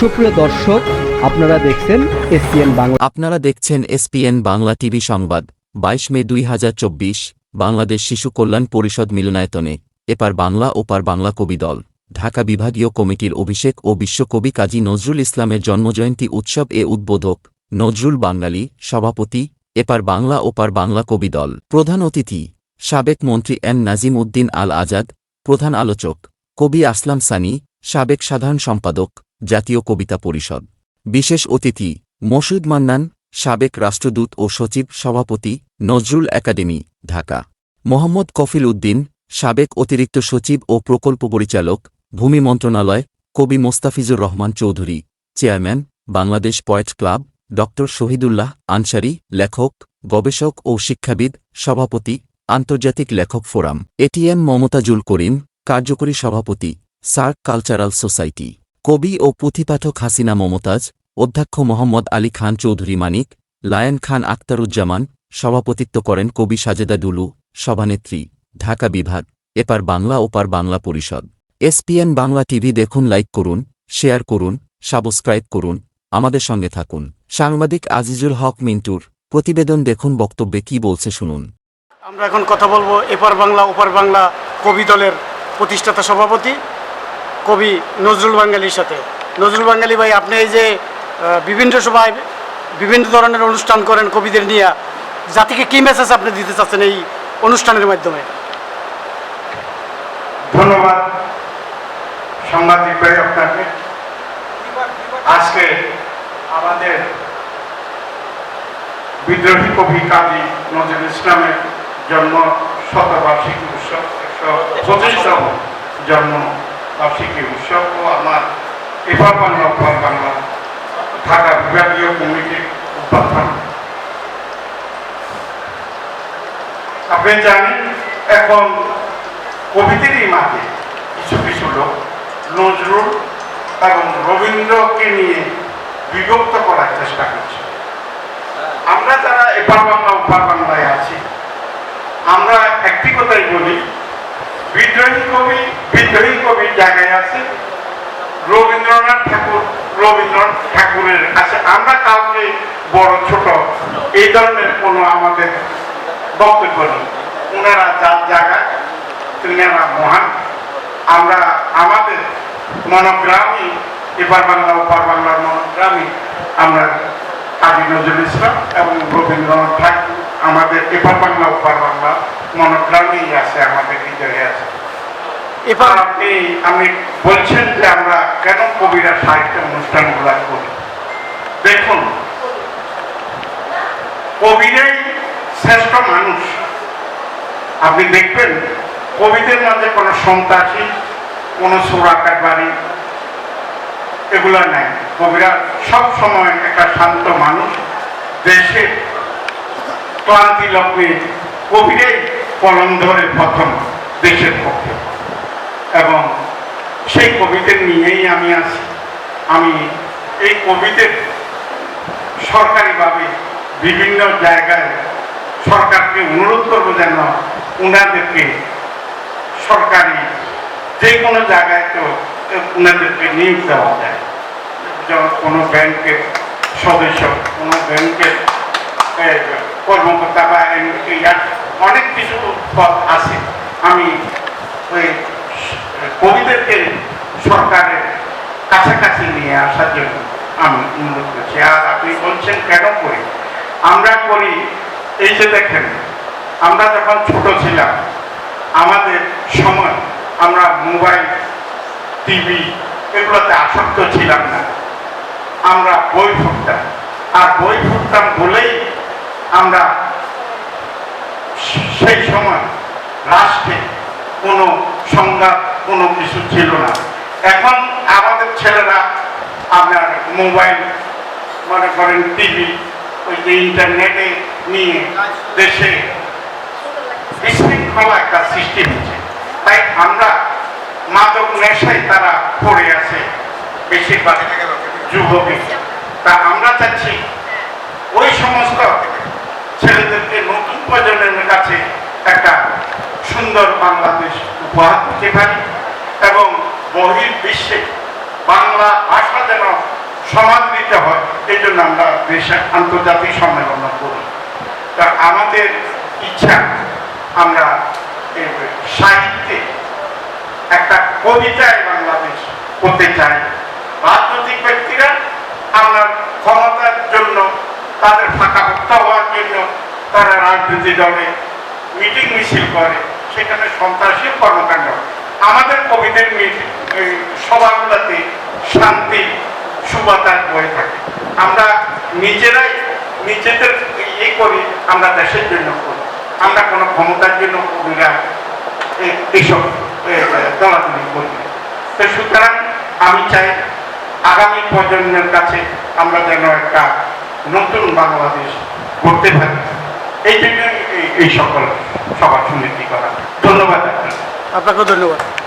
সুপ্রিয় দর্শক, আপনারা দেখছেন এসপিএন বাংলা। আপনারা দেখছেন এসপিএন বাংলা টিভি সংবাদ, বাইশ মে দুই হাজার চব্বিশ, বাংলাদেশ শিশু কল্যাণ পরিষদ মিলনায়তনে, এপার বাংলা ওপার বাংলা কবি দল, ঢাকা বিভাগীয় কমিটির অভিষেক ও বিশ্বকবি কাজী নজরুল ইসলামের জন্মজয়ন্তী উৎসব এ উদ্বোধক নজরুল বাঙালি সভাপতি, এপার বাংলা ওপার বাংলা কবি দল। প্রধান অতিথি, সাবেক মন্ত্রী এন নাজিম উদ্দিন আল আজাদ, প্রধান আলোচক, কবি আসলাম সানি, সাবেক সাধারণ সম্পাদক জাতীয় কবিতা পরিষদ। বিশেষ অতিথি মসুদ মান্নান, সাবেক রাষ্ট্রদূত ও সচিব সভাপতি নজরুল একাডেমি, ঢাকা। মোহাম্মদ কফিল উদ্দিন, সাবেক অতিরিক্ত সচিব ও প্রকল্প পরিচালক, ভূমি মন্ত্রণালয়, কবি Mostafizur Rahman Chowdhury, chairman, Bangladesh poet club ড শহীদুল্লাহ আনসারি, লেখক, গবেষক ও শিক্ষাবিদ, সভাপতি, আন্তর্জাতিক লেখক ফোরাম। এটিএম মমতাজুল করিম, কার্যকরী সভাপতি, সার্ক কালচারাল সোসাইটি। কবি ও পুঁথিপাঠক হাসিনা মমতাজ, অধ্যক্ষ মোহাম্মদ আলী খান চৌধুরী মানিক, লায়ন খান আক্তারুজ্জামান সভাপতিত্ব করেন কবি সাজেদা ডুলু সভানেত্রী, ঢাকা বিভাগ, এপার বাংলা, ওপার বাংলা পরিষদ। এসপিএন বাংলা টিভি দেখুন, লাইক করুন, শেয়ার করুন, সাবস্ক্রাইব করুন, আমাদের সঙ্গে থাকুন। সাংবাদিক আজিজুল হক মিন্টুর প্রতিবেদন দেখুন, বক্তব্যে কি বলছে শুনুন। আমরা এখন কথা বলব এপার বাংলা, ওপার বাংলা কবি দলের প্রতিষ্ঠাতা সভাপতি কবি নজরুল বাঙালির সাথে। নজরুল বাঙালি ভাই, আপনি এই যে বিভিন্ন সময় বিভিন্ন ধরনের অনুষ্ঠান করেন কবিদের নিয়ে, জাতিকে কী মেসেজ আপনি দিতে চাচ্ছেন এই অনুষ্ঠানের মাধ্যমে? ধন্যবাদ সাংবাদিক ভাই আপনাকে। আজকে আমাদের বিদ্রোহী কবি কাজী নজরুল ইসলামের জন্ম শতবার্ষিকী উৎসব, একশো জন্ম। বার্ষিকী উৎসব ও আমার এবার বাংলা ওপার বাংলা ঢাকা বিভাগীয় কমিটির উপাধ্যান আপনি জানেন, এখন কবিদেরই মাঝে কিছু কিছু লোক নজরুল এবং রবীন্দ্রকে নিয়ে বিভক্ত করার চেষ্টা করছে। আমরা যারা এপার বাংলা ওপার বাংলায় আছি, আমরা একটি কথাই বলি বিদ্রোহী কবি, বিদ্রোহী কবির জায়গায় আছে। রবীন্দ্রনাথ ঠাকুর, রবীন্দ্রনাথ ঠাকুরের কাছে। আমরা কাউকে বড়, ছোট, এই ধরনের কোনো আমাদের বক্তব্য নেই। ওনারা যার জায়গায়, তিনারা মহান। আমরা আমাদের মনোগ্রামই এবার বাংলা, ওপার বাংলার মনোগ্রামই আমরা কাজী নজরুল ইসলাম এবং রবীন্দ্রনাথ ঠাকুর, আমাদের এপার বাংলা, ওপার বাংলা মনোগ্রামেই আছে আমাদের হৃদয়ে আছে। এপার আপনি আমি বলছেন যে আমরা কেন কবিরা সাহিত্য অনুষ্ঠানগুলো করি? দেখুন কবিরাই শ্রেষ্ঠ মানুষ। আপনি দেখবেন কবিদের মাঝে কোনো সন্ত্রাসী কোনো সুরাকার বাড়ি এগুলো নাই। কবিরা সব সময় একটা শান্ত মানুষ। দেশের ক্লান্তি লগ্নে কবিরাই কলম ধরে প্রথম দেশের পক্ষে। এবং সেই কবিদের নিয়েই আমি আছি। আমি এই কবিদের সরকারিভাবে বিভিন্ন জায়গায় সরকারকে অনুরোধ করব যেন ওনাদেরকে সরকারি যে কোনো জায়গায় তো ওনাদেরকে নিয়োগ দেওয়া যায়। যেমন কোনো ব্যাংকের সদস্য, কোনো ব্যাংকের কর্মকর্তা বা এম- ইয়ার অনেক কিছু পদ আছে। আমি ওই কবিদেরকে সরকারের কাছাকাছি নিয়ে আসার জন্য আমি অনুরোধ করছি। আর আপনি বলছেন কেন করি? আমরা করি এই যে দেখেন, আমরা যখন ছোট ছিলাম, আমাদের সময় আমরা মোবাইল, টিভি এগুলোতে আসক্ত ছিলাম না। আমরা বই পড়তাম আর বই পড়তাম বলেই আমরা সেই সময় রাষ্ট্রে কোনো সংঘাত কোনো কিছু ছিল না। এখন আমাদের ছেলেরা আপনার মোবাইল, মনে করেন টিভি, ওই যে ইন্টারনেটে নিয়ে দেশে বিশৃঙ্খলা একটা সৃষ্টি হচ্ছে তাই আমরা মাদক নেশায় তারা পড়ে আছে বেশিরভাগ যুবকই তা আমরা চাচ্ছি ওই সমস্ত ছেলেদেরকে নতুন প্রজন্মের কাছে একটা সুন্দর বাংলাদেশ উপহার দিতে পারি এবং বহির বিশ্বে বাংলা ভাষা যেন সমাদৃত হয়, এই জন্য আমরা দেশে আন্তর্জাতিক সম্মেলন করি। তা আমাদের ইচ্ছা, আমরা সাহিত্যে একটা কবিতায় বাংলাদেশ করতে চাই। রাজনৈতিক ব্যক্তিরা আমরা ক্ষমতার জন্য, তাদের ফাঁকা ভুক্ত হওয়ার জন্য তারা রাজনীতি দলে মিটিং মিছিল করে। সেখানে সন্ত্রাসী কর্মকাণ্ড। আমাদের কবিদের সভাগুলোতে শান্তি সুবাতাস বয়ে থাকে। আমরা নিজেরাই, নিজেদের ইয়ে করি, আমরা দেশের জন্য করি। আমরা কোনো ক্ষমতার জন্য কবিরা এই- এইসব দলাদলি করি তো সুতরাং আমি চাই আগামী প্রজন্মের কাছে আমরা যেন একটা নতুন বাংলাদেশ করতে পারি। এই জন্য এই- সকল সভা সমিতি করা। ধন্যবাদ আপনাকে। আপনাকেও ধন্যবাদ।